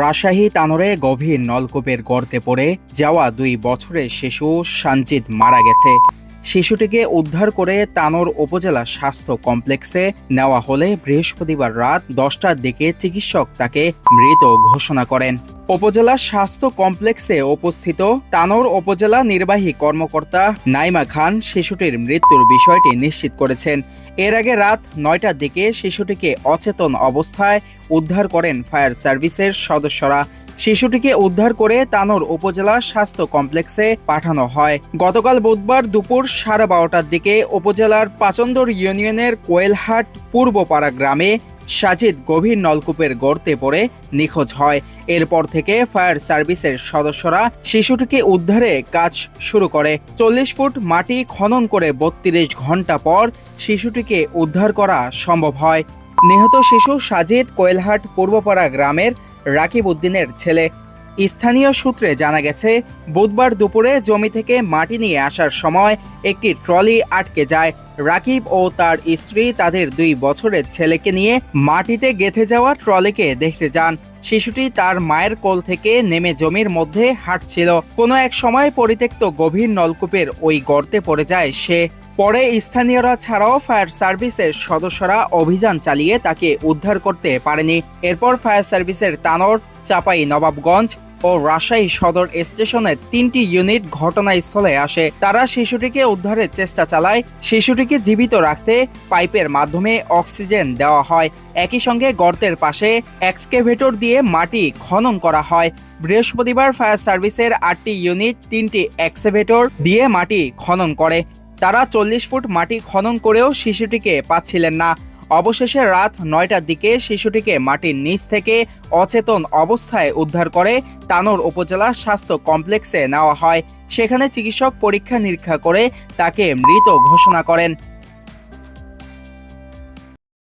রাজশাহী তানোরে গভীর নলকূপের গর্তে পড়ে যাওয়া দুই বছরের শিশু সঞ্জিত মারা গেছে। শিশুটিকে উদ্ধার করে তানোর উপজেলা স্বাস্থ্য কমপ্লেক্সে নেওয়া হলে বৃহস্পতিবার রাত দশটার দিকে চিকিৎসক তাকে মৃত ঘোষণা করেন। উপজেলা স্বাস্থ্য কমপ্লেক্সে উপস্থিত তানোর উপজেলা নির্বাহী কর্মকর্তা নাইমা খান শিশুটির মৃত্যুর বিষয়টি নিশ্চিত করেছেন। এর আগে রাত নয়টার দিকে শিশুটিকে অচেতন অবস্থায় উদ্ধার করেন ফায়ার সার্ভিসের সদস্যরা। শিশুটিকে উদ্ধার করে তানোর উপজেলা স্বাস্থ্য কমপ্লেক্সে পাঠানো হয়। গতকাল বুধবার দুপুর সাড়ে বারোটার দিকে উপজেলার পাচন্দর ইউনিয়নের কোয়েলহাট পূর্বপাড়া গ্রামে সাজিদ গভীর নলকূপের গর্তে পড়ে নিখোঁজ হয়। এরপর থেকে ফায়ার সার্ভিসের সদস্যরা শিশুটিকে উদ্ধারে কাজ শুরু করে। চল্লিশ ফুট মাটি খনন করে বত্রিশ ঘণ্টা পর শিশুটিকে উদ্ধার করা সম্ভব হয়। নিহত শিশু সাজিদ কোয়েলহাট পূর্বপাড়া গ্রামের রাকিব উদ্দিনের ছেলে। স্থানীয় সূত্রে জানা গেছে, বুধবার দুপুরে জমি থেকে মাটি নিয়ে আসার সময় একটি ট্রলি আটকে যায়। রাকিব ও তার স্ত্রী তাদের দুই বছরের ছেলেকে নিয়ে মাটিতে গেঁথে যাওয়া ট্রলিকে দেখতে যান। শিশুটি তার মায়ের কোল থেকে নেমে জমির মধ্যে হাঁটছিল। কোনো এক সময় পরিত্যক্ত গভীর নলকূপের ওই গর্তে পড়ে যায় সে। পরে স্থানীয়রা ছাড়াও ফায়ার সার্ভিসের সদস্যরা অভিযান চালিয়ে তাকে উদ্ধার করতে পারেনি। এরপর ফায়ার সার্ভিসের তানোর, চাপাই নবাবগঞ্জ ও রাজশাহী সদর স্টেশনের তিনটি ইউনিট ঘটনাস্থলে আসে। তারা শিশুটিকে উদ্ধারের চেষ্টা চালায়। শিশুটিকে জীবিত রাখতে পাইপের মাধ্যমে অক্সিজেন দেওয়া হয়। একই সঙ্গে গর্তের পাশে এক্সকেভেটর দিয়ে মাটি খনন করা হয়। বৃহস্পতিবার ফায়ার সার্ভিসের আটটি ইউনিট তিনটি এক্সকেভেটর দিয়ে মাটি খনন করে। তারা চল্লিশ ফুট মাটি খনন করেও শিশুটিকে পাচ্ছিলেন না। অবশেষে রাত নয়টার দিকে শিশুটিকে মাটির নিচ থেকে অচেতন অবস্থায় উদ্ধার করে তানোর উপজেলা স্বাস্থ্য কমপ্লেক্সে নেওয়া হয়। সেখানে চিকিৎসক পরীক্ষা নিরীক্ষা করে তাকে মৃত ঘোষণা করেন।